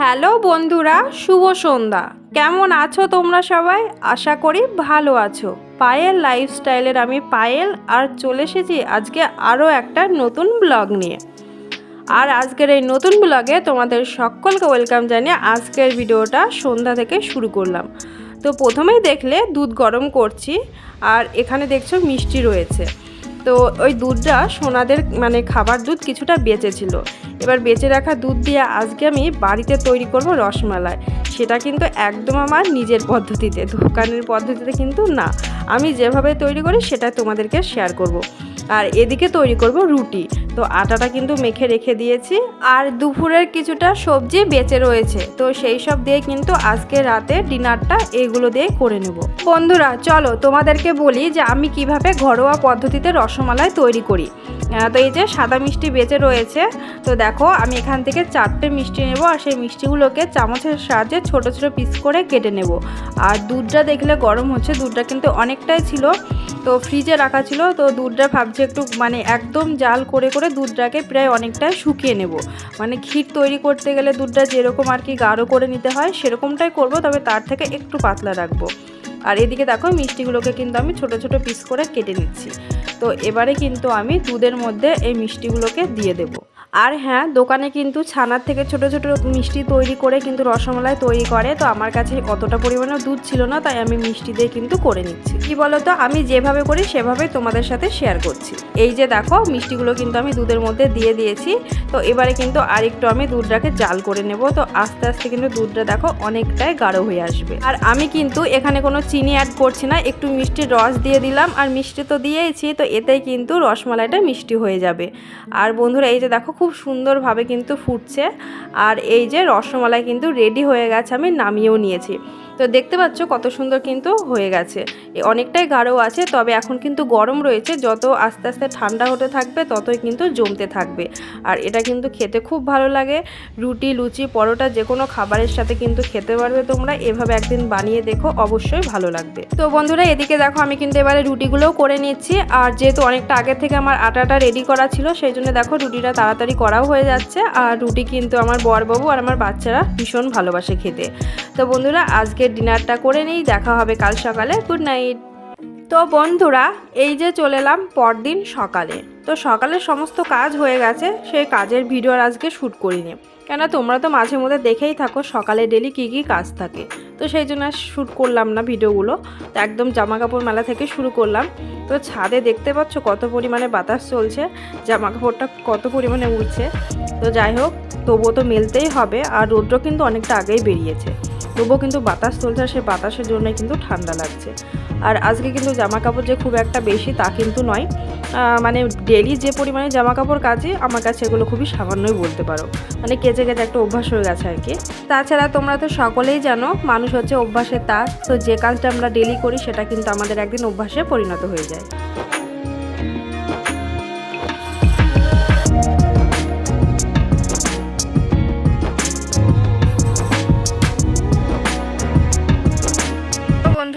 Hello বন্ধুরা, শুভ সন্ধ্যা। কেমন আছো তোমরা সবাই? আশা করি ভালো আছো। পায়েল লাইফস্টাইলের আমি পায়েল আর চলে এসেছি আজকে আরও একটা নতুন ব্লগ নিয়ে। আর আজকের এই নতুন ব্লগে তোমাদের সকলকে ওয়েলকাম জানিয়ে আজকের ভিডিওটা সন্ধ্যা থেকে শুরু করলাম। তো প্রথমেই দেখলে দুধ গরম করছি, আর এখানে দেখছ মিষ্টি রয়েছে। তো ওই দুধটা সোনাদের মানে খাবার দুধ কিছুটা বেঁচেছিল এবার বেঁচে রাখা দুধ দিয়ে আজকে আমি বাড়িতে তৈরি করব রসমালাই। সেটা কিন্তু একদম আমার নিজের পদ্ধতিতে, দোকানের পদ্ধতিতে কিন্তু না। আমি যেভাবে তৈরি করি সেটা তোমাদেরকে শেয়ার করব। আর এদিকে তৈরি করব রুটি। তো আটাটা কিন্তু মেখে রেখে দিয়েছি। আর দুপুরের কিছুটা সবজি বেঁচে রয়েছে। তো সেই সব দিয়ে কিন্তু আজকে রাতে ডিনারটা এগুলো দিয়ে করে নেব। বন্ধুরা, চলো তোমাদেরকে বলি যে আমি কীভাবে ঘরোয়া পদ্ধতিতে রসমালাই তৈরি করি। তো এই যে সাদা মিষ্টি বেঁচে রয়েছে, তো দেখো আমি এখান থেকে চারটে মিষ্টি নেব আর সেই মিষ্টিগুলোকে চামচের সাহায্যে ছোট ছোট পিস করে কেটে নেব। আর দুধটা দেখলে গরম হচ্ছে, দুধটা কিন্তু অনেকটাই ছিল, তো ফ্রিজে রাখা ছিল, তো দুধটা ভাবছি একটু মানে একদম জাল করে করে দুধটাকে প্রায় অনেকটা শুকিয়ে নেব। মানে ক্ষীর তৈরি করতে গেলে দুধটা যেরকম আর কি গাঢ় করে নিতে হয়, সেরকমটাই করব, তবে তার থেকে একটু পাতলা রাখব। আর এদিকে দেখো মিষ্টিগুলোকে কিন্তু আমি ছোট ছোট পিস করে কেটে নিচ্ছি। তো এবারে কিন্তু আমি দুধের মধ্যে এই মিষ্টিগুলোকে দিয়ে দেবো। আর হ্যাঁ দোকানে কিন্তু ছানার থেকে ছোট ছোট মিষ্টি তৈরি করে কিন্তু রসমালাই তৈরি করে। তো আমার কাছে অতটা পরিমাণে দুধ ছিল না, তাই আমি মিষ্টি দিয়ে কিন্তু করে নিচ্ছি। কি বলতো, আমি যেভাবে করি সেভাবেই তোমাদের সাথে শেয়ার করছি। এই যে দেখো, মিষ্টিগুলো কিন্তু আমি দুধের মধ্যে দিয়ে দিয়েছি। তো এবারে কিন্তু আরেকটু আমি দুধটাকে জাল করে নেব। তো আস্তে আস্তে কিন্তু দুধটা দেখো অনেকটাই গাঢ় হয়ে আসবে। আর আমি কিন্তু এখানে কোনো চিনি অ্যাড করছি না, একটু মিষ্টির রস দিয়ে দিলাম। আর মিষ্টি তো দিয়েইছি, তো এতেই কিন্তু রসমালাইটা মিষ্টি হয়ে যাবে। আর বন্ধুরা, এই যে দেখো খুব সুন্দরভাবে কিন্তু ফুটছে। আর এই যে রসমালাই কিন্তু রেডি হয়ে গেছে, আমি নামিয়েও নিয়েছি। তো দেখতে পাচ্ছ কত সুন্দর কিন্তু হয়ে গেছে। অনেকটাই গাঢ় আছে, তবে এখন কিন্তু গরম রয়েছে। যত আস্তে আস্তে ঠান্ডা হতে থাকবে, ততই কিন্তু জমতে থাকবে। আর এটা কিন্তু খেতে খুব ভালো লাগে। রুটি, লুচি, পরোটা যে কোনো খাবারের সাথে কিন্তু খেতে পারবে তোমরা। এভাবে একদিন বানিয়ে দেখো, অবশ্যই ভালো লাগবে। তো বন্ধুরা, এদিকে দেখো আমি কিন্তু এবারে রুটিগুলোও করে নিচ্ছি। আর যেহেতু অনেকটা আগে থেকে আমার আটাটা রেডি করা ছিল, সেই জন্য দেখো রুটিটা তাড়াতাড়ি করাও হয়ে যাচ্ছে আর রুটি কিন্তু আমার বরবাবু আর আমার বাচ্চারা ভীষণ ভালোবাসে খেতে। তো বন্ধুরা, আজকের ডিনারটা করে নিই, দেখা হবে কাল সকালে। Good night. তো বন্ধুরা, এই যে চলে এলাম পরদিন সকালে। তো সকালে সমস্ত কাজ হয়ে গেছে, সেই কাজের ভিডিও আজকে শ্যুট করিনি। কেন তোমরা তো মাঝে মধ্যে দেখেই থাকো সকালে ডেলি কী কী কাজ থাকে। তো সেই জন্য শ্যুট করলাম না ভিডিওগুলো তো একদম জামা কাপড় মেলা থেকে শুরু করলাম। তো ছাদে দেখতে পাচ্ছ কত পরিমাণে বাতাস চলছে জামা কাপড়টা কত পরিমাণে উঠছে তো যাই হোক, তবুও তো মেলতেই হবে আর রৌদ্র কিন্তু অনেকটা আগেই বেরিয়েছে। তবুও কিন্তু বাতাস চলছে আর সেই বাতাসের জন্য কিন্তু ঠান্ডা লাগছে। আর আজকে কিন্তু জামা কাপড় যে খুব একটা বেশি তা কিন্তু নয়। মানে ডেলি যে পরিমাণে জামা কাপড় কাজে আমার কাছে এগুলো খুবই সামান্যই বলতে পারো। মানে কেচে কেচে একটা অভ্যাস হয়ে গেছে আর কি। তাছাড়া তোমরা তো সকলেই জানো, মানুষ হচ্ছে অভ্যাসের তা। তো যে কাজটা আমরা ডেলি করি, সেটা কিন্তু আমাদের একদিন অভ্যাসে পরিণত হয়ে যায়।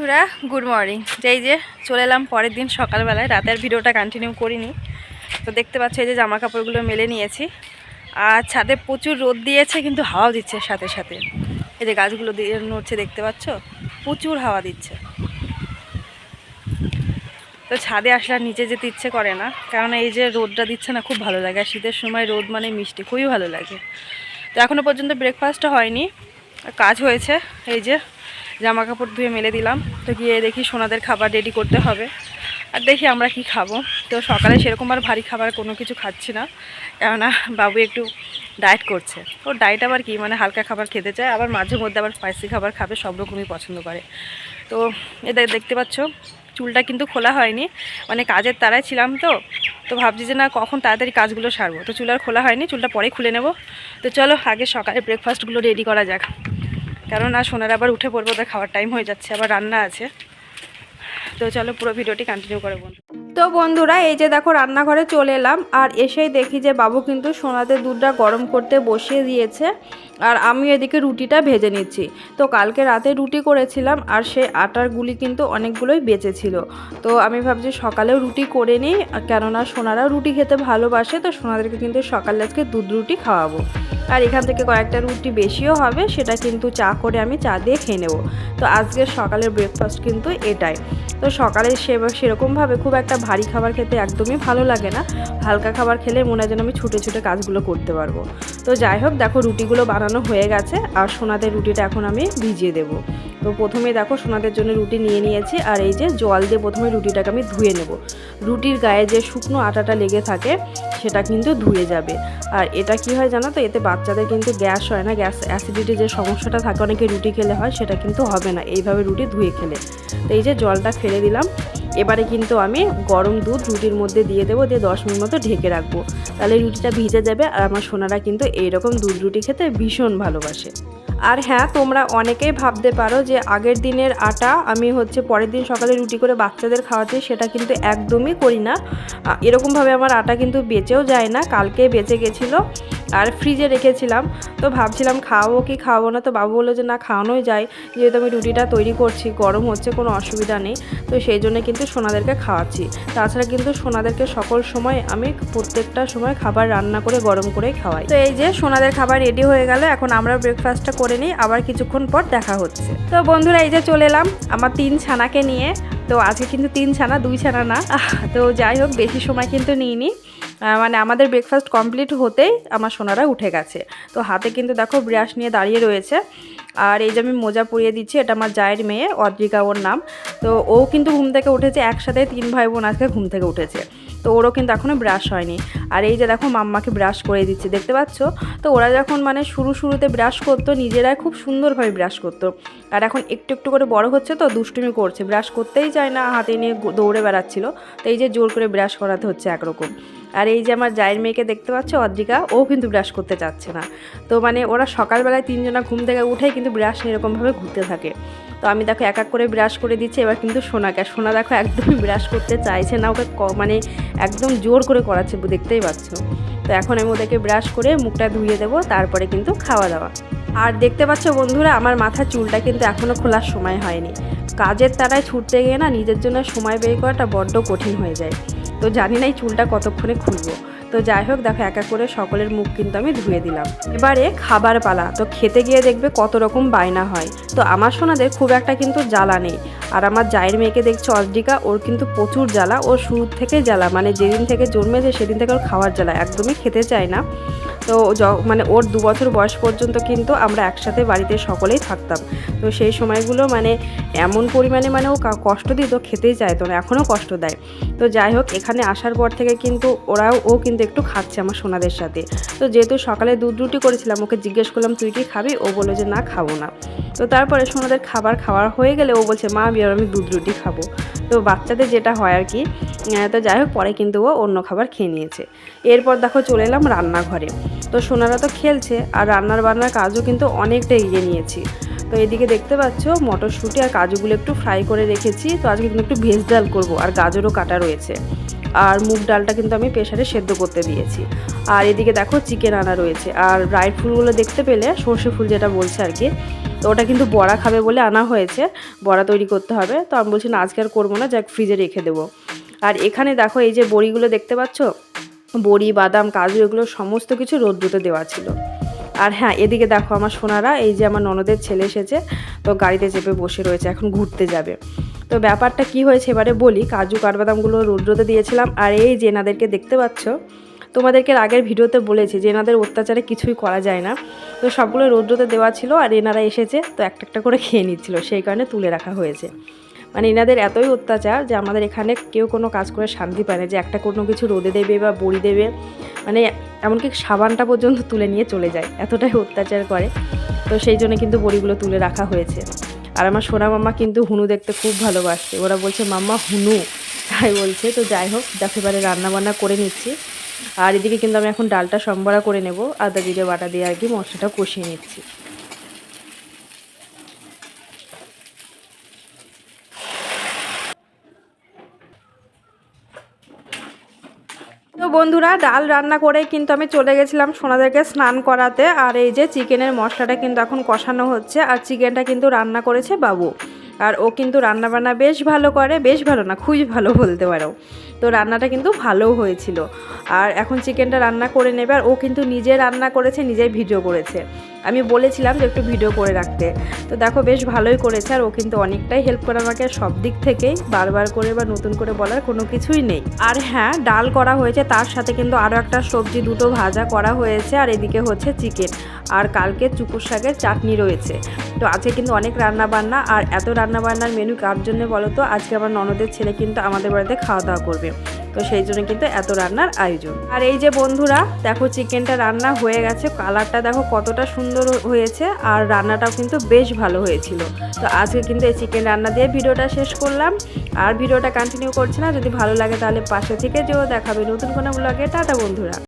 বন্ধুরা গুড মর্নিং যেই যে চলে এলাম পরের দিন সকালবেলায় রাতের ভিডিওটা কন্টিনিউ করিনি। তো দেখতে পাচ্ছ এই যে জামা কাপড়গুলো মেলে নিয়েছি। আর ছাদে প্রচুর রোদ দিয়েছে, কিন্তু হাওয়া দিচ্ছে সাথে সাথে। এই যে গাছগুলো দিয়ে নড়ছে, দেখতে পাচ্ছ? প্রচুর হাওয়া দিচ্ছে। তো ছাদে আসলে আর নিচে যেতে ইচ্ছে করে না, কারণ এই যে রোদটা দিচ্ছে না, খুব ভালো লাগে। আর শীতের সময় রোদ মানে মিষ্টি, খুবই ভালো লাগে। তো এখনও পর্যন্ত ব্রেকফাস্টটা হয়নি, কাজ হয়েছে। এই যে জামা কাপড় ধুয়ে মেলে দিলাম। তো গিয়ে দেখি সোনাদের খাবার রেডি করতে হবে। আর দেখি আমরা কি খাব। তো সকালে সেরকম আর ভারী খাবার কোনো কিছু খাচ্ছি না। কেননা বাবু একটু ডায়েট করছে। ওর ডায়েট আবার কি? মানে হালকা খাবার খেতে চায়। আবার মাঝে মধ্যে আবার স্পাইসি খাবার খাবে, সব রকমই পছন্দ করে। তো এটা দেখতে পাচ্ছ, চুলটা কিন্তু খোলা হয়নি। মানে কাজের তারায় ছিলাম তো। তো ভাবছি যে না, কখন তাড়াতাড়ি কাজগুলো সারবো। তো চুল আর খোলা হয়নি, চুলটা পরে খুলে নেব। তো চলো, আগে সকালে ব্রেকফাস্টগুলো রেডি করা যাক। কারণ আর সোনার আবার উঠে পড়ব ওদের খাওয়ার টাইম হয়ে যাচ্ছে আবার রান্না আছে। তো চলো পুরো ভিডিওটি কন্টিনিউ করে বন্ধু। তো বন্ধুরা, এই যে দেখো রান্নাঘরে চলে এলাম, আর এসেই দেখি যে বাবু কিন্তু সোনাতে দুধটা গরম করতে বসিয়ে দিয়েছে, আর আমি এদিকে রুটিটা ভেজে নিচ্ছি। তো কালকে রাতে রুটি করেছিলাম, আর সেই আটার গুলি কিন্তু অনেকগুলোই বেঁচেছিল। তো আমি ভাবছি সকালেও রুটি করে নিই কেননা সোনারা রুটি খেতে ভালোবাসে, তো সোনাদেরকে কিন্তু সকালে আজকে দুধ রুটি খাওয়াবো। আর এখান থেকে কয়েকটা রুটি বেশিও হবে, সেটা কিন্তু চা করে আমি চা দিয়ে খেয়ে নেব। তো আজকের সকালের ব্রেকফাস্ট কিন্তু এটাই। তো সকালে সে সেরকমভাবে খুব একটা ভারী খাবার খেতে একদমই ভালো লাগে না। হালকা খাবার খেলে মনে হয় যেন আমি ছুটে ছুটে কাজগুলো করতে পারব। তো যাই হোক, দেখো রুটিগুলো বানানো হয়ে গেছে, আর সোনাদের রুটিটা এখন আমি ভিজিয়ে দেবো। তো প্রথমে দেখো সোনাদের জন্য রুটি নিয়ে নিয়েছি, আর এই যে জল দিয়ে প্রথমে রুটিটাকে আমি ধুয়ে নেব। রুটির গায়ে যে শুকনো আটাটা লেগে থাকে, সেটা কিন্তু ধুয়ে যাবে। আর এটা কি হয় জানো তো, এতে বাচ্চাদের কিন্তু গ্যাস হয় না, গ্যাস অ্যাসিডিটি যে সমস্যাটা থাকে, অনেকে রুটি খেলে হয়, সেটা কিন্তু হবে না। এইভাবে রুটি ধুয়ে খেলে। তো এই যে জলটা ফেলে দিলাম। এবারে কিন্তু আমি গরম দুধ রুটির মধ্যে দিয়ে দেবো, দিয়ে দশ মিনিট মতো ঢেকে রাখব। তাহলে রুটিটা ভিজে যাবে, আর আমার সোনারা কিন্তু এইরকম দুধ রুটি খেতে ভীষণ ভালোবাসে। আর হ্যাঁ তোমরা অনেকেই ভাবতে পারো যে আগের দিনের আটা আমি হচ্ছে পরের দিন সকালে রুটি করে বাচ্চাদের খাওয়াচ্ছি, সেটা কিন্তু একদমই করি না। এরকমভাবে আমার আটা কিন্তু বেঁচেও যায় না, কালকে বেঁচে গেছিল আর ফ্রিজে রেখেছিলাম। তো ভাবছিলাম খাওয়াবো কি খাওয়াবো না, তো বাবু বলল যে না খাওয়ানোই যায়, যেহেতু আমি রুটিটা তৈরি করছি, গরম হচ্ছে, কোনো অসুবিধা নেই। তো সেই জন্য কিন্তু সোনাদেরকে খাওয়াচ্ছি। তাছাড়া কিন্তু সোনাদেরকে সকল সময় আমি প্রত্যেকটা সময় খাবার রান্না করে, গরম করে খাওয়াই। তো এই যে সোনাদের খাবার রেডি হয়ে গেল, এখন আমরা ব্রেকফাস্টটা করে নিই, আবার কিছুক্ষণ পর দেখা হচ্ছে। তো বন্ধুরা, এই যে চলে এলাম আমার তিন ছানাকে নিয়ে। তো আজকে কিন্তু তিন ছানা, দুই ছানা না। তো যাই হোক, বেশি সময় কিন্তু নিইনি। মানে আমাদের ব্রেকফাস্ট কমপ্লিট হতেই আমার সোনারা উঠে গেছে। তো হাতে কিন্তু দেখো ব্রাশ নিয়ে দাঁড়িয়ে রয়েছে। আর এই যে আমি মোজা পরিয়ে দিচ্ছি, এটা আমার জায়ের মেয়ে, অদ্রিকা ওর নাম। তো ও কিন্তু ঘুম থেকে উঠেছে, একসাথে তিন ভাই বোন আজকে ঘুম থেকে উঠেছে। তো ওরও কিন্তু এখনও ব্রাশ হয়নি। আর এই যে দেখো মাম্মাকে ব্রাশ করে দিচ্ছে, দেখতে পাচ্ছ? তো ওরা যখন মানে শুরু শুরুতে ব্রাশ করতো, নিজেরাই খুব সুন্দরভাবে ব্রাশ করতো। আর এখন একটু একটু করে বড় হচ্ছে তো, দুষ্টুমি করছে। ব্রাশ করতেই চায় না, হাতে নিয়ে দৌড়ে বেড়াচ্ছিল। তো এই যে জোর করে ব্রাশ করাতে হচ্ছে একরকম। আর এই যে আমার জায়ের মেয়েকে দেখতে পাচ্ছ, অদ্রিকা, ও কিন্তু ব্রাশ করতে চাচ্ছে না। তো মানে ওরা সকালবেলায় তিনজনা ঘুম থেকে উঠেই কিন্তু ব্রাশ এরকমভাবে ঘুরতে থাকে। তো আমি দেখো এক এক করে ব্রাশ করে দিচ্ছি, এবার কিন্তু সোনাকে। সোনা দেখো একদমই ব্রাশ করতে চাইছে না, ওকে মানে একদম জোর করে করাচ্ছে, দেখতেই পাচ্ছ। তো এখন আমি ওদেরকে ব্রাশ করে মুখটা ধুয়ে দেবো, তারপরে কিন্তু খাওয়া দাওয়া। আর দেখতে পাচ্ছ বন্ধুরা, আমার মাথার চুলটা কিন্তু এখনও খোলার সময় হয়নি। কাজের তারায় ছুটতে গিয়ে না নিজের জন্য সময় বের করাটা বড্ড কঠিন হয়ে যায়। তো জানি না এই চুলটা কতক্ষণে খুলবো। তো যাই হোক, দেখো, এক এক করে সকলের মুখ কিন্তু আমি ধুয়ে দিলাম। এবারে খাবার পালা। তো খেতে গিয়ে দেখবে কত রকম বায়না হয়। তো আমার সোনাদের খুব একটা কিন্তু জ্বালা নেই। আর আমার জায়ের মেয়েকে দেখছে অজডিকা ওর কিন্তু প্রচুর জ্বালা। ওর শুরু থেকে জ্বালা। মানে যেদিন থেকে জন্মেছে, সেদিন থেকে ওর খাওয়ার জ্বালা। একদমই খেতে চায় না। তো মানে ওর দু বছর বয়স পর্যন্ত কিন্তু আমরা একসাথে বাড়িতে সকলেই থাকতাম। তো সেই সময়গুলো মানে এমন পরিমাণে মানে ও কষ্ট দিত, খেতেই চাইতো না, এখনও কষ্ট দেয়। তো যাই হোক, এখানে আসার পর থেকে কিন্তু ওরাও, ও কিন্তু একটু খাচ্ছে আমার সোনাদের সাথে। তো যেহেতু সকালে দুধ রুটি করেছিলাম, ওকে জিজ্ঞেস করলাম, তুই কি খাবি? ও বলল যে, না, খাব না। তো তারপরে সোনাদের খাবার খাওয়ার হয়ে গেলে ও বলছে, মা, আমি আমি দুধ রুটি খাব। তো বাচ্চাদের যেটা হয় আর কি তো যাই হোক, পরে কিন্তু ও অন্য খাবার খেয়ে নিয়েছে। এরপর দেখো চলে এলাম রান্নাঘরে। তো সোনারা তো খেলছে আর রান্নার বান্নার কাজও কিন্তু অনেকটা এগিয়ে নিয়েছি। তো এদিকে দেখতে পাচ্ছ, মটরশুঁটি আর কাজুগুলো একটু ফ্রাই করে রেখেছি। তো আজকে কিন্তু একটু ভেজ ডাল করব আর গাজরও কাটা রয়েছে। আর মুগ ডালটা কিন্তু আমি প্রেশারে সেদ্ধ করতে দিয়েছি। আর এদিকে দেখো চিকেন আনা রয়েছে। আর ড্রাই ফুলগুলো দেখতে পেলে সর্ষে ফুল যেটা বলছে আর কি, তো ওটা কিন্তু বড়া খাবে বলে আনা হয়েছে। বড়া তৈরি করতে হবে। তো আমি বলছি না, আজকে আর করব না, যাক ফ্রিজে রেখে দেবো। আর এখানে দেখো এই যে বড়িগুলো দেখতে পাচ্ছ বড়ি, বাদাম, কাজু, এগুলো সমস্ত কিছু রোদ্রুতে দেওয়া ছিল। আর হ্যাঁ এদিকে দেখো আমার সোনারা, এই যে আমার ননদের ছেলে এসেছে, তো গাড়িতে চেপে বসে রয়েছে, এখন ঘুরতে যাবে। তো ব্যাপারটা কি হয়েছে এবারে বলি, কাজু কাঠবাদামগুলো রৌদ্রতে দিয়েছিলাম, আর এই যে এনাদেরকে দেখতে পাচ্ছ, তোমাদেরকে আগের ভিডিওতে বলেছি যে এনাদের অত্যাচারে কিছুই করা যায় না। তো সবগুলো রৌদ্রতে দেওয়া ছিল, আর এনারা এসেছে, তো একটা একটা করে খেয়ে নিচ্ছিল, সেই কারণে তুলে রাখা হয়েছে। মানে এনাদের এতই অত্যাচার যে আমাদের এখানে কেউ কোনো কাজ করে শান্তি পায় না, যে একটা কোনো কিছু রোদে দেবে বা বড়ি দেবে মানে এমনকি সাবানটা পর্যন্ত তুলে নিয়ে চলে যায়, এতটাই অত্যাচার করে। তো সেই জন্য কিন্তু বড়িগুলো তুলে রাখা হয়েছে। আর আমার সোনা মাম্মা কিন্তু হুনু দেখতে খুব ভালোবাসে। ওরা বলছে, মাম্মা হুনু। তাই বলছে। তো যাই হোক এবারে রান্নাবান্না করে নিচ্ছি। আর এদিকে কিন্তু আমি এখন ডালটা সম্বরা করে নেব। আদা, জিরে, বাটা দিয়ে আর কি মশলাটা কষিয়ে নিচ্ছি। বন্ধুরা, ডাল রান্না করে কিন্তু আমি চলে গেছিলাম সোনাদেরকে স্নান করাতে। আর এই যে চিকেনের মশলাটা কিন্তু এখন কষানো হচ্ছে, আর চিকেনটা কিন্তু রান্না করেছে বাবু। আর ও কিন্তু রান্না বান্না বেশ ভালো করে, বেশ ভালো না, খুবই ভালো বলতে পারো। তো রান্নাটা কিন্তু ভালোও হয়েছিল। আর এখন চিকেনটা রান্না করে নেবে আর ও কিন্তু নিজে রান্না করেছে, নিজেই ভিডিও করেছে। আমি বলেছিলাম যে একটু ভিডিও করে রাখতে। তো দেখো বেশ ভালোই করেছে আর ও কিন্তু অনেকটাই হেল্প করে আমাকে সব দিক থেকেই। বারবার করে বা নতুন করে বলার কোনো কিছুই নেই। আর হ্যাঁ ডাল করা হয়েছে, তার সাথে কিন্তু আরও একটা সবজি দুটো ভাজা করা হয়েছে। আর এদিকে হচ্ছে চিকেন। আর কালকে চুকুর শাকের চাটনি রয়েছে। তো আজকে কিন্তু অনেক রান্না বান্না আর এত রান্না বান্নার মেনু কার জন্য বলো তো? আজকে আমার ননদের ছেলে কিন্তু আমাদের বাড়িতে খাওয়া দাওয়া করবে। তো সেই জন্য কিন্তু এত রান্নার আয়োজন। আর এই যে বন্ধুরা, দেখো চিকেনটা রান্না হয়ে গেছে। কালারটা দেখো কতটা সুন্দর হয়েছে আর রান্নাটাও কিন্তু বেশ ভালো হয়েছিল। তো আজকে কিন্তু এই চিকেন রান্না দিয়ে ভিডিওটা শেষ করলাম। আর ভিডিওটা কন্টিনিউ করছে না। যদি ভালো লাগে তাহলে পাশে থেকে যেও দেখাবে নতুন কোনো ব্লগে টাটা বন্ধুরা।